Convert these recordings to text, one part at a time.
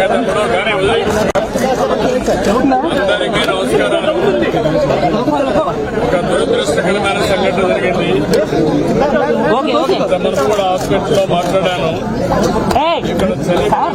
అందరికీ నమస్కారాలు ఒక దురదృష్టకరమైన సంఘటన జరిగింది తమను కూడా హాస్పిటల్లో మాట్లాడాను ఇక్కడ చలి సార్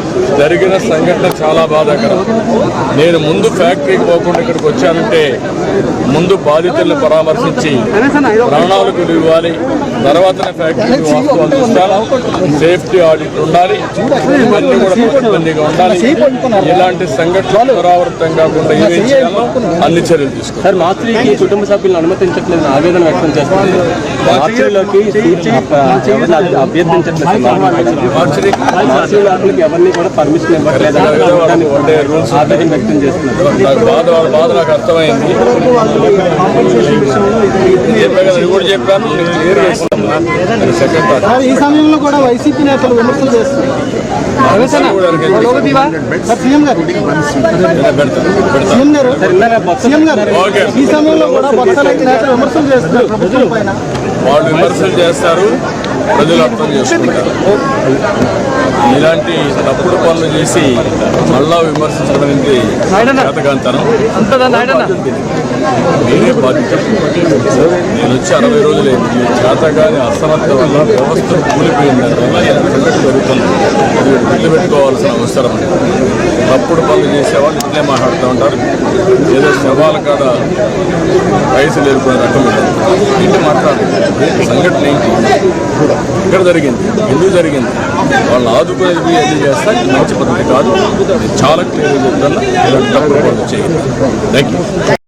జరిగిన సంఘటన చాలా బాధాకరం. నేను ముందు ఫ్యాక్టరీకి పోకుండా ఇక్కడికి వచ్చానంటే ముందు బాధితులను పరామర్శించి ప్రాణాలకు ఇవ్వాలి తర్వాతనే వాస్తవాలు చూస్తాను సేఫ్టీ ఆడిట్ ఉండాలి. ఇవన్నీ కూడా పకడ్బందీగా ఉండాలి. ఇలాంటి సంఘటనలు పునరావృతం కాకుండా ఏమేం చేయాలో అన్ని చర్యలు తీసుకోవాలి. సార్ మార్చికి కుటుంబ సభ్యులను అనుమతించట్లేదు ఆవేదన వ్యక్తం చేస్తుంది అభ్య- అభ్యర్థించట్లేదు ఎవరిని కూడా పర్మిషన్ ఇవ్వట్లేదు ఆవేదన వ్యక్తం చేస్తున్నారు. బాధ వాళ్ళ బాధ నాకు అర్థమైంది. చెప్పాను నేను థాట్ సార్ ఈ సమయంలో కూడా వైసీపీ నేతలు విమర్శలు చేస్తున్నారు. ఈ సమయంలో కూడా విమర్శలు చేస్తున్నారు వాళ్ళు విమర్శలు చేస్తారు ప్రజలు అర్థం చేసుకుంటారు. ఇలాంటి తప్పుడు పనులు చేసి మళ్ళా విమర్శించడం అనేది చేతకాంతనం నేనే బాధ్యత నేను వచ్చి అరవై రోజులైంది ఈ చేతగాని అసమర్థ వల్ల వ్యవస్థ కూలిపోయింది. దానివల్ల జరుగుతుంది ఇది గుర్తుపెట్టుకోవాల్సిన అవసరం. తప్పుడు పనులు చేసేవాళ్ళు ఇట్లే ఉంటారు. ఏదో శవాల కాడ పైసలు ఎరుకునే రకం ఇది. ఏంటి మాట్లాడు సంఘటన ఏంటి? ఇక్కడ జరిగింది? ఎందుకు జరిగింది? వాళ్ళు ఆదుకునేది అది చేస్తా మంచి పద్ధతి కాదు. చాలా క్లియర్గా చెప్తాను ఇలాంటి తప్పుడు పనులు చేయండి. Thank you